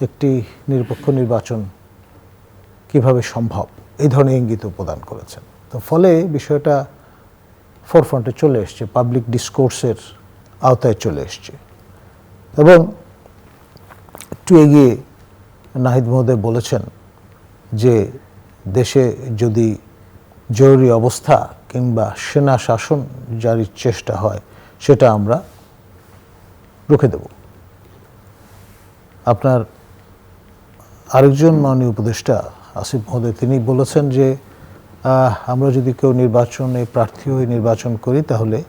একটি নিরপেক্ষ নির্বাচন কীভাবে সম্ভব? এই ধরনের ইঙ্গিত প্রদান করেছেন। তো ফলে বিষয়টা ফোরফ্রন্টে চলে এসছে পাবলিক ডিসকোর্সের আওতায় চলে এসছে। এবং একটু এগিয়ে নাহিদ মহোদয় বলেছেন যে দেশে যদি জরুরি অবস্থা কিংবা সেনা শাসন জারির চেষ্টা হয়, সেটা আমরা রুখে দেব। আপনার আরেকজন মাননীয় উপদেষ্টা, আসিফ মহোদয়, তিনি বলেছেন যে আমরা যদি কেউ নির্বাচনে প্রার্থী হয়ে নির্বাচন করি, তাহলে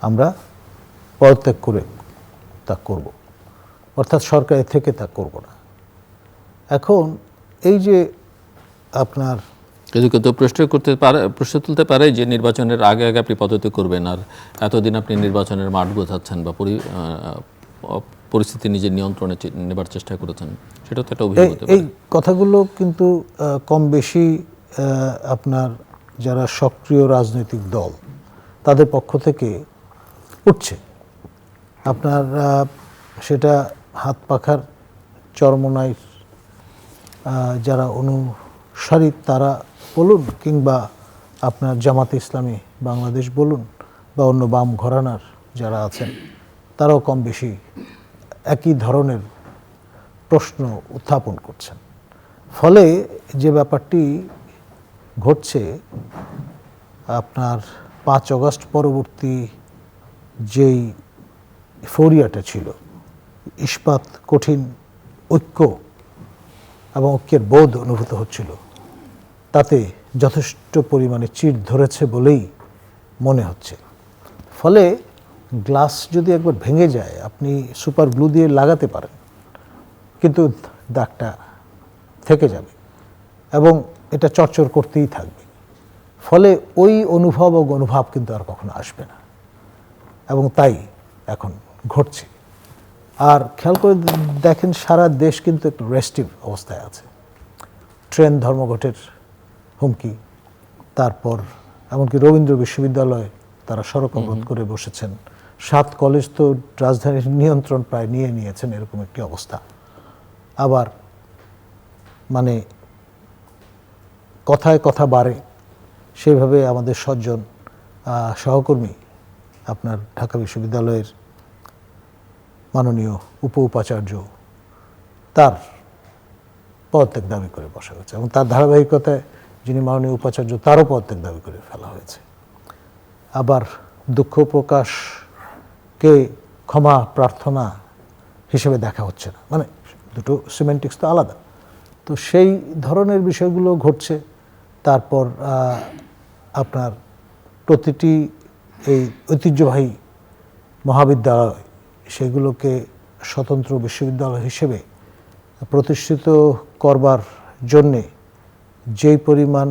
আমরা পদত্যাগ করে তা করব। অর্থাৎ সরকারের থেকে তা করব না। এখন এই যে আপনার কিন্তু কেউ প্রশ্ন করতে পারে, প্রশ্ন তুলতে পারে যে নির্বাচনের আগে আগে আপনি পদত্যাগ করবেন, আর এতদিন আপনি নির্বাচনের মাঠ গোছাচ্ছেন বা পরি- পরিস্থিতি নিজের নিয়ন্ত্রণে নেবার চেষ্টা করেছেন সেটা তো একটা অভিযোগ এই কথাগুলো কিন্তু কম বেশি আপনার যারা সক্রিয় রাজনৈতিক দল তাদের পক্ষ থেকে উঠছে। আপনার সেটা হাত পাখার চরমনায় যারা অনুসারী তারা বলুন কিংবা আপনার জামাতে ইসলামী বাংলাদেশ বলুন বা অন্য বাম ঘরানার যারা আছেন তারাও কম বেশি একই ধরনের প্রশ্ন উত্থাপন করছেন। ফলে যে ব্যাপারটি ঘটছে, আপনার পাঁচ অগস্ট পরবর্তী যেই ফোরিয়াটা ছিল, ইস্পাত কঠিন ঐক্য এবং ঐক্যের বোধ অনুভূত হচ্ছিল, তাতে যথেষ্ট পরিমাণে চিট ধরেছে বলেই মনে হচ্ছে। ফলে গ্লাস যদি একবার ভেঙে যায় আপনি সুপার গ্লু দিয়ে লাগাতে পারেন কিন্তু দাগটা থেকে যাবে এবং এটা চরচর করতেই থাকবে। ফলে ওই অনুভব ও অনুভব কিন্তু আর কখনো আসবে না। এবং তাই এখন ঘটছে। আর খেয়াল করে দেখেন সারা দেশ কিন্তু একটু রেস্টিভ অবস্থায় আছে। ট্রেন ধর্মঘটের হুমকি তারপর এমনকি রবীন্দ্র বিশ্ববিদ্যালয়ে তারা সড়ক অবরোধ করে বসেছেন। সাত কলেজ তো রাজধানীর নিয়ন্ত্রণ প্রায় নিয়ে নিয়েছেন, এরকম একটি অবস্থা। আবার মানে কথায় কথা বাড়ে সেইভাবে আমাদের সজ্জন সহকর্মী আপনার ঢাকা বিশ্ববিদ্যালয়ের মাননীয় উপ উপাচার্য তার পদত্যাগ দাবি করে বসা হয়েছে এবং তার ধারাবাহিকতায় যিনি মাননীয় উপাচার্য, তারও পদত্যাগ দাবি করে ফেলা হয়েছে। আবার দুঃখ প্রকাশকে ক্ষমা, প্রার্থনা হিসেবে দেখা হচ্ছে না। মানে দুটো সিমেন্টিক্স তো আলাদা। তো সেই ধরনের বিষয়গুলো ঘটছে। তারপর আপনার প্রতিটি এই ঐতিহ্যবাহী মহাবিদ্যালয় সেগুলোকে স্বতন্ত্র বিশ্ববিদ্যালয় হিসেবে প্রতিষ্ঠিত করবার জন্যে যেই পরিমাণ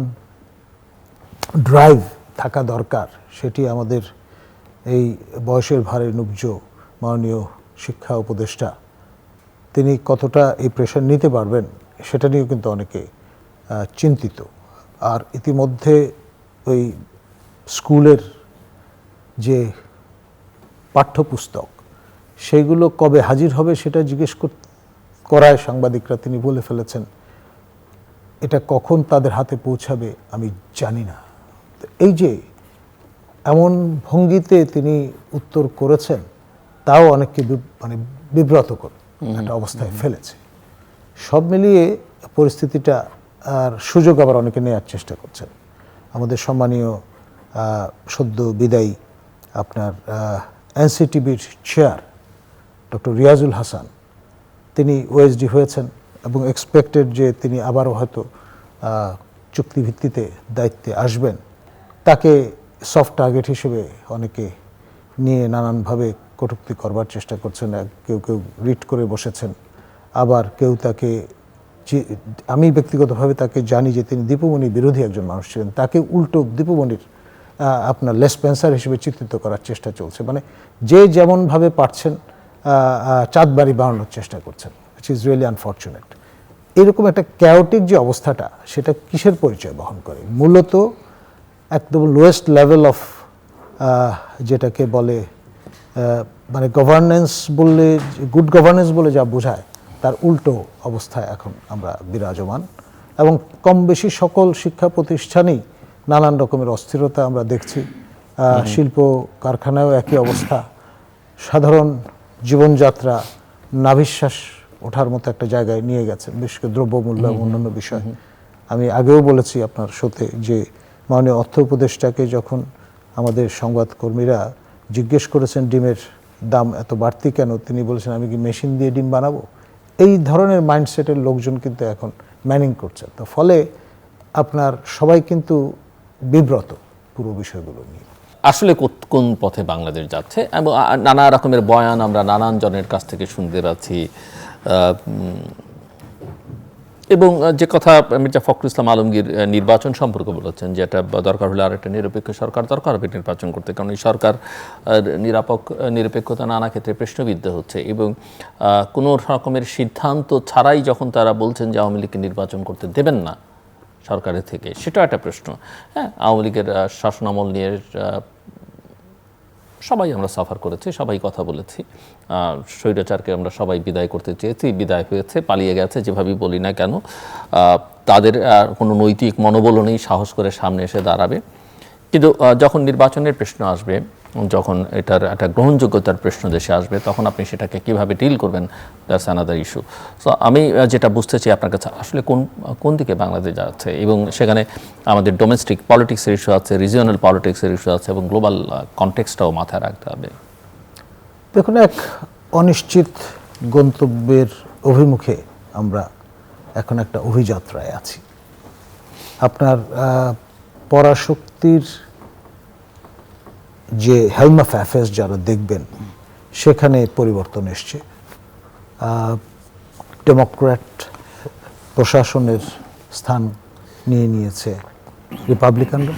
ড্রাইভ থাকা দরকার, সেটি আমাদের এই বয়সের ভারে নুব্জ মাননীয় শিক্ষা উপদেষ্টা, তিনি কতটা এই প্রেশার নিতে পারবেন সেটা নিয়েও কিন্তু অনেকে চিন্তিত। আর ইতিমধ্যে ওই স্কুলের যে পাঠ্যপুস্তক সেইগুলো কবে হাজির হবে সেটা জিজ্ঞেস করায় সাংবাদিকরা, তিনি বলে ফেলেছেন, এটা কখন তাদের হাতে পৌঁছাবে আমি জানি না। এই যে এমন ভঙ্গিতে তিনি উত্তর করেছেন তাও অনেককে মানে বিব্রত করে একটা অবস্থায় ফেলেছে। সব মিলিয়ে পরিস্থিতিটা আর সুযোগ আবার অনেকে নেওয়ার চেষ্টা করছেন। আমাদের সম্মানীয় সদ্য বিদায়ী আপনার এনসিটিভির চেয়ার ডক্টর রিয়াজুল হাসান তিনি ওএসডি হয়েছেন এবং এক্সপেক্টেড যে তিনি আবারও হয়তো চুক্তিভিত্তিতে দায়িত্বে আসবেন। তাকে সফট টার্গেট হিসেবে অনেকে নিয়ে নানানভাবে কটুক্তি করবার চেষ্টা করছেন কেউ কেউ রিট করে বসেছেন, আবার কেউ তাকে আমি ব্যক্তিগতভাবে তাকে জানি যে তিনি দীপমণি বিরোধী একজন মানুষ ছিলেন, তাকে উল্টো দীপমণির আপনার লেসপেন্সার হিসেবে চিত্রিত করার চেষ্টা চলছে। মানে যে যেমনভাবে পারছেন চাঁদবাড়ি বাড়ানোর চেষ্টা করছেন ইট ইজ রিয়েলি আনফর্চুনেট এরকম একটা ক্যাওটিক যে অবস্থাটা, সেটা কিসের পরিচয় বহন করে? মূলত একদম লোয়েস্ট লেভেল অফ যেটাকে বলে মানে গভর্নেন্স বললে গুড গভর্নেন্স বলে যা বোঝায় তার উল্টো অবস্থায় এখন আমরা বিরাজমান। এবং কম বেশি সকল শিক্ষা প্রতিষ্ঠানেই নানান রকমের অস্থিরতা আমরা দেখছি। শিল্প কারখানায়ও একই অবস্থা। সাধারণ জীবনযাত্রা নাভিশ্বাস ওঠার মতো একটা জায়গায় নিয়ে গেছে বিশেষ করে দ্রব্যমূল্য এবং অন্যান্য বিষয়। আমি আগেও বলেছি আপনার সাথে যে মাননীয় অর্থ উপদেষ্টাকে যখন আমাদের সংবাদকর্মীরা জিজ্ঞেস করেছেন, ডিমের দাম এত বাড়তি কেন? তিনি বলেছেন, আমি কি মেশিন দিয়ে ডিম বানাবো? এই ধরনের মাইন্ডসেটের লোকজন কিন্তু এখন ম্যানিং করছে। তো ফলে আপনার সবাই কিন্তু বিব্রত পুরো বিষয়গুলো নিয়ে। আসলে কোন পথে বাংলাদেশ যাচ্ছে? এবং নানা রকমের বয়ান আমরা নানান জনের কাছ থেকে শুনতে পাচ্ছি। এবং যে কথা মির্জা ফখরুল ইসলাম আলমগীর নির্বাচন সম্পর্কে বলেছেন যেটা দরকার হলে আর একটা নিরপেক্ষ সরকার দরকার হবে নির্বাচন করতে। কারণ এই সরকার নিরাপক নিরপেক্ষতা নানা ক্ষেত্রে প্রশ্নবিদ্ধ হচ্ছে এবং কোনো রকমের সিদ্ধান্ত ছাড়াই যখন তারা বলছেন যে আওয়ামী লীগকে নির্বাচন করতে দেবেন না সরকারের থেকে, সেটা একটা প্রশ্ন। হ্যাঁ আওয়ামী লীগের শাসনামল নিয়ে সবাই আমরা সাফার করেছি, সবাই কথা বলেছি। স্বৈরাচারকে আমরা সবাই বিদায় করতে চেয়েছি, বিদায় হয়েছে, পালিয়ে গেছে, যেভাবেই বলি না কেন। তাদের কোনো নৈতিক মনোবল নেই, সাহস করে সামনে এসে দাঁড়াবে। কিন্তু যখন নির্বাচনের প্রশ্ন আসবে যখন এটার একটা গ্রহণযোগ্যতার প্রশ্ন দেশে আসবে, তখন আপনি সেটাকে কীভাবে ডিল করবেন দ্যাটস অ্যানাদার ইস্যু সো আমি যেটা বুঝতে চাই আপনার কাছে, আসলে কোন কোন দিকে বাংলাদেশ যাচ্ছে? এবং সেখানে আমাদের ডোমেস্টিক পলিটিক্সের ইস্যু আছে রিজিওনাল পলিটিক্সের ইস্যু আছে, এবং গ্লোবাল কনটেক্সটাও মাথায় রাখতে হবে। দেখুন, এক অনিশ্চিত গন্তব্যের অভিমুখে আমরা এখন একটা অভিযাত্রায় আছি। আপনার পরাশক্তির যে হেলম অফ অ্যাফেয়ার্স যারা দেখবেন, সেখানে পরিবর্তন এসছে। ডেমোক্র্যাট প্রশাসনের স্থান নিয়ে নিয়েছে রিপাবলিকানরা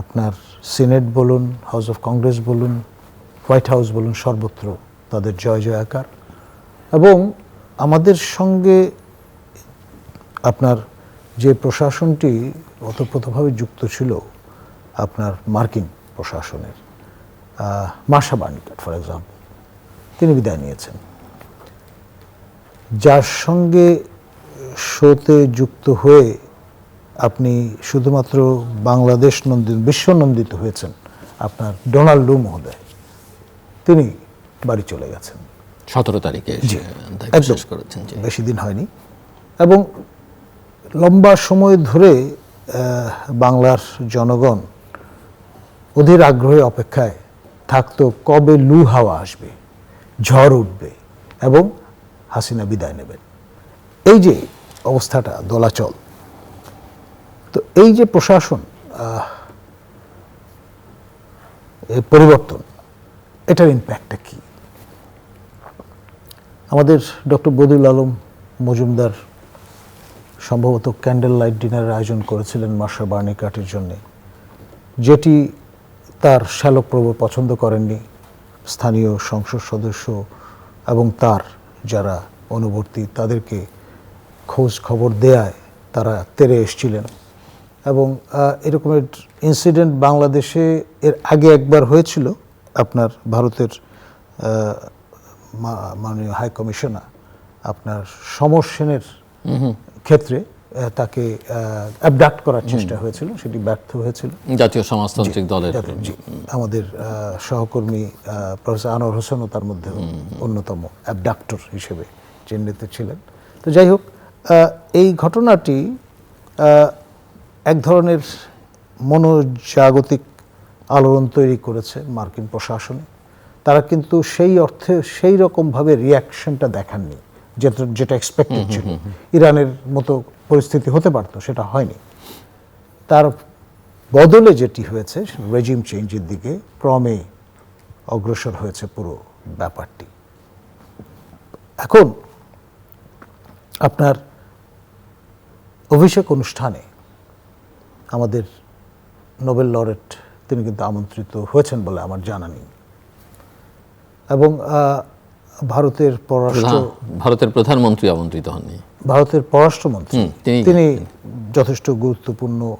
আপনার সিনেট বলুন হাউস অফ কংগ্রেস বলুন হোয়াইট হাউস বলুন, সর্বত্র তাদের জয় জয়াকার। এবং আমাদের সঙ্গে আপনার যে প্রশাসনটি ওতপ্রোতভাবে যুক্ত ছিল, আপনার মার্কিন প্রশাসনের। মার্শা বার্নিকাট ফর এক্সাম্পল তিনি বিদায় নিয়েছেন। যার সঙ্গে শোতে যুক্ত হয়ে আপনি শুধুমাত্র বাংলাদেশ নন্দিত বিশ্ব নন্দিত হয়েছেন আপনার ডোনাল্ড লু মহোদয়। তিনি বাড়ি চলে গেছেন। সতেরো তারিখে করেছেন বেশি দিন হয়নি। এবং লম্বা সময় ধরে বাংলার জনগণ অধীর আগ্রহে অপেক্ষায় থাকতো কবে লু হাওয়া আসবে, ঝড় উঠবে এবং হাসিনা বিদায় নেবেন। এই যে অবস্থাটা, দোলাচল। তো এই যে প্রশাসন পরিবর্তন, এটার ইম্প্যাক্টটা কি? আমাদের ডক্টর বদিউল আলম মজুমদার সম্ভবত ক্যান্ডেল লাইট ডিনারের আয়োজন করেছিলেন মার্শা বার্নিকাটের জন্যে। যেটি তার শ্যালক প্রভু পছন্দ করেননি স্থানীয় সংসদ সদস্য এবং তার যারা অনুবর্তী তাদেরকে খোঁজ খবর দেয়ায় তারা তেরে এসছিলেন। এবং এরকমের ইনসিডেন্ট বাংলাদেশে এর আগে একবার হয়েছিল আপনার ভারতের মাননীয় হাই কমিশনার আপনার সমর সেনের ক্ষেত্রে। তাকে অ্যাবডাক্ট করার চেষ্টা হয়েছিল সেটি ব্যর্থ হয়েছিল। জাতীয় সমাজতান্ত্রিক দলের আমাদের সহকর্মী প্রফেসর আনোয়ার হোসেনও তার মধ্যে অন্যতম অ্যাবডাক্টর হিসেবে চিহ্নিত ছিলেন। তো যাই হোক এই ঘটনাটি এক ধরনের মনোজাগতিক আলোড়ন তৈরি করেছে মার্কিন প্রশাসনে। তারা কিন্তু সেই অর্থে সেই রকমভাবে রিয়াকশনটা দেখাননি। যেটা এক্সপেক্টেড ছিল। ইরানের মতো পরিস্থিতি হতে পারতো সেটা হয়নি। তার বদলে যেটি হয়েছে রেজিম চেঞ্জের দিকে ক্রমে অগ্রসর হয়েছে পুরো ব্যাপারটি। এখন আপনার অভিষেক অনুষ্ঠানে আমাদের নোবেল লরেট তিনি কিন্তু আমন্ত্রিত হয়েছেন বলে আমার জানা নেই। এবং ভারতের পররাষ্ট্র ভারতের প্রধানমন্ত্রী আমন্ত্রিত হননি। ভারতের পররাষ্ট্রমন্ত্রী। তিনি- তিনি যথেষ্ট গুরুত্বপূর্ণ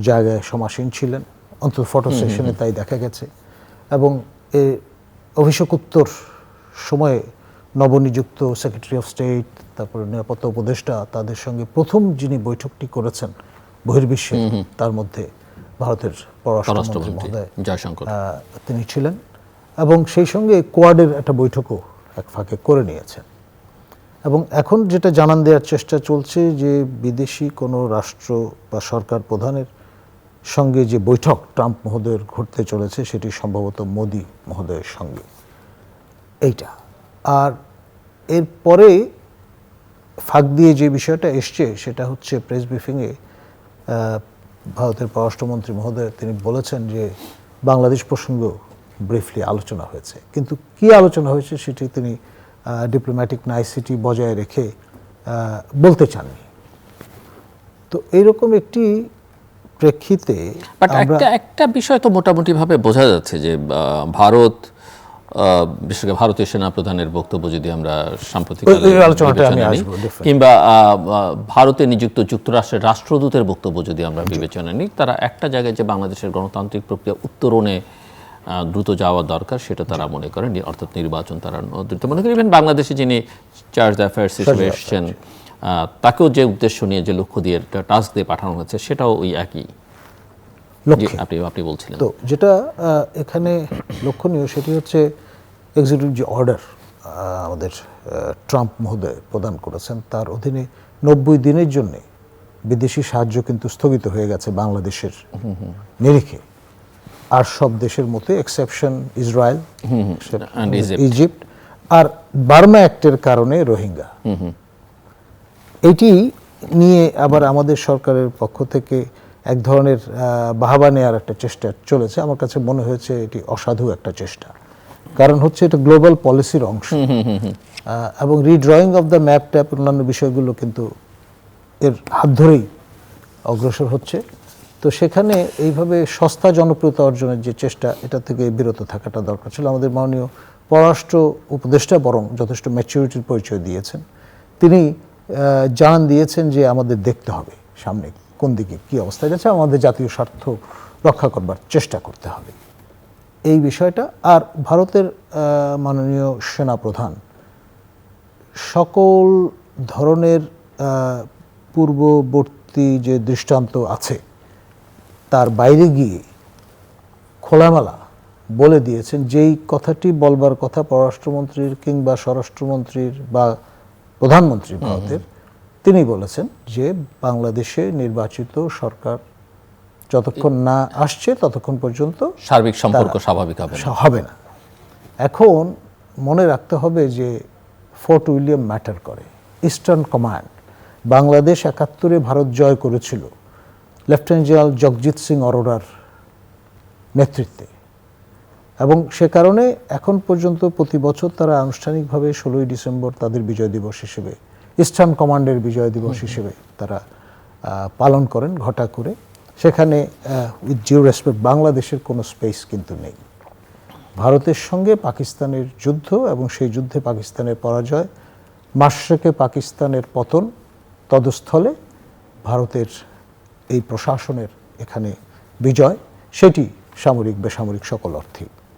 জায়গায় সমাসীন ছিলেন। অন্তত ফটো সেশনে তাই দেখা গেছে। এবং এ অভিষেক উত্তর সময়ে নবনিযুক্ত সেক্রেটারি অফ স্টেট তারপরে নিরাপত্তা উপদেষ্টা তাদের সঙ্গে প্রথম যিনি বৈঠকটি করেছেন বহির্বিশ্বে তার মধ্যে ভারতের পররাষ্ট্রমন্ত্রী মহোদয় জয়শঙ্কর। তিনি ছিলেন। এবং সেই সঙ্গে কোয়াডের একটা বৈঠকও এক ফাঁকে করে নিয়েছেন। এবং এখন যেটা জানান দেওয়ার চেষ্টা চলছে যে বিদেশি কোনো রাষ্ট্র বা সরকার প্রধানের সঙ্গে যে বৈঠক ট্রাম্প মহোদয়ের ঘটতে চলেছে, সেটি সম্ভবত মোদি মহোদয়ের সঙ্গে। এইটা। আর এরপরে ফাঁক দিয়ে যে বিষয়টা এসছে, সেটা হচ্ছে প্রেস ব্রিফিংয়ে ভারতের পররাষ্ট্রমন্ত্রী মহোদয় তিনি বলেছেন যে বাংলাদেশ প্রসঙ্গ ব্রিফলি আলোচনা হয়েছে। কিন্তু কি আলোচনা হয়েছে সেটি তিনি ডিপ্লোম্যাটিক নাইসিটি বজায় রেখে বলতে চাননি। তো এইরকম একটি প্রেক্ষিতে বাট একটা একটা বিষয় তো মোটামুটি ভাবে বোঝা যাচ্ছে যে ভারত বিশেষ করে ভারতীয় সেনা প্রধানের বক্তব্য যদি আমরা সাম্প্রতিক. কিংবা ভারতে নিযুক্ত যুক্তরাষ্ট্রের রাষ্ট্রদূতের বক্তব্য যদি আমরা বিবেচনা নিই তারা একটা জায়গায় যে বাংলাদেশের গণতান্ত্রিক প্রক্রিয়া উত্তরণে দ্রুত যাওয়া দরকার সেটা তারা মনে করেন। অর্থাৎ নির্বাচন তারা দ্রুত মনে করেন। ইভেন বাংলাদেশে যিনি চার্জ অ্যাফেয়ার্স হিসেবে এসছেন তাকেও যে উদ্দেশ্য নিয়ে যে লক্ষ্য দিয়ে টাস্ক দিয়ে পাঠানো হয়েছে সেটাও ওই একই। আপনি আপনি বলছিলেন। তো যেটা এখানে লক্ষণীয় সেটি হচ্ছে এক্সিকিউটিভ যে অর্ডার আমাদের ট্রাম্প মহোদয় প্রদান করেছেন তার অধীনে নব্বই দিনের জন্য বিদেশি সাহায্য কিন্তু স্থগিত হয়ে গেছে বাংলাদেশের নিরিখে। আর সব দেশের মতো এক্সেপশন ইসরায়েল. ইজিপ্ট আর বার্মা অ্যাক্টের কারণে রোহিঙ্গা এটি নিয়ে আবার আমাদের সরকারের পক্ষ থেকে এক ধরনের বাহাবা নেওয়ার একটা চেষ্টা চলেছে। আমার কাছে মনে হয়েছে এটি অসাধু একটা চেষ্টা। কারণ হচ্ছে এটা গ্লোবাল পলিসির অংশ। এবং রিড্রয়িং অফ দ্য ম্যাপ ট্যাপ অন্যান্য বিষয়গুলো কিন্তু এর হাত ধরেই অগ্রসর হচ্ছে। তো সেখানে এইভাবে সস্তা জনপ্রিয়তা অর্জনের যে চেষ্টা, এটা থেকে বিরত থাকাটা দরকার ছিল। আমাদের মাননীয় পররাষ্ট্র উপদেষ্টা বরং যথেষ্ট ম্যাচুরিটির পরিচয় দিয়েছেন। তিনি জানান দিয়েছেন যে আমাদের দেখতে হবে সামনে কোন দিকে কী অবস্থায় যাচ্ছে আমাদের জাতীয় স্বার্থ রক্ষা করবার চেষ্টা করতে হবে। এই বিষয়টা আর ভারতের মাননীয় সেনাপ্রধান সকল ধরনের পূর্ববর্তী যে দৃষ্টান্ত আছে তার বাইরে গিয়ে খোলামেলা বলে দিয়েছেন যেই কথাটি বলবার কথা পররাষ্ট্রমন্ত্রীর কিংবা স্বরাষ্ট্রমন্ত্রীর বা প্রধানমন্ত্রী ভারতের তিনি বলেছেন যে বাংলাদেশে নির্বাচিত সরকার যতক্ষণ না আসছে ততক্ষণ পর্যন্ত সার্বিক সম্পর্ক স্বাভাবিক হবে না। হবে না। এখন মনে রাখতে হবে যে ফোর্ট উইলিয়াম ম্যাটার করে ইস্টার্ন কমান্ড। বাংলাদেশ একাত্তরে ভারত জয় করেছিল। লেফটেন্যান্ট জেনারেল জগজিৎ সিং অরোরার নেতৃত্বে। এবং সে কারণে এখন পর্যন্ত প্রতি বছর তারা আনুষ্ঠানিকভাবে ষোলোই ডিসেম্বর তাদের বিজয় দিবস হিসেবে ইস্টার্ন কমান্ডের বিজয় দিবস হিসেবে তারা পালন করেন ঘটা করে। সেখানে উইথ জিও রেসপেক্ট বাংলাদেশের কোনো স্পেস কিন্তু নেই। ভারতের সঙ্গে পাকিস্তানের যুদ্ধ এবং সেই যুদ্ধে পাকিস্তানের পরাজয় মাসরেকে পাকিস্তানের পতন তদস্থলে ভারতের এই প্রশাসনের এখানে বিজয় সেটি সামরিক বেসামরিক সকল অর্থেই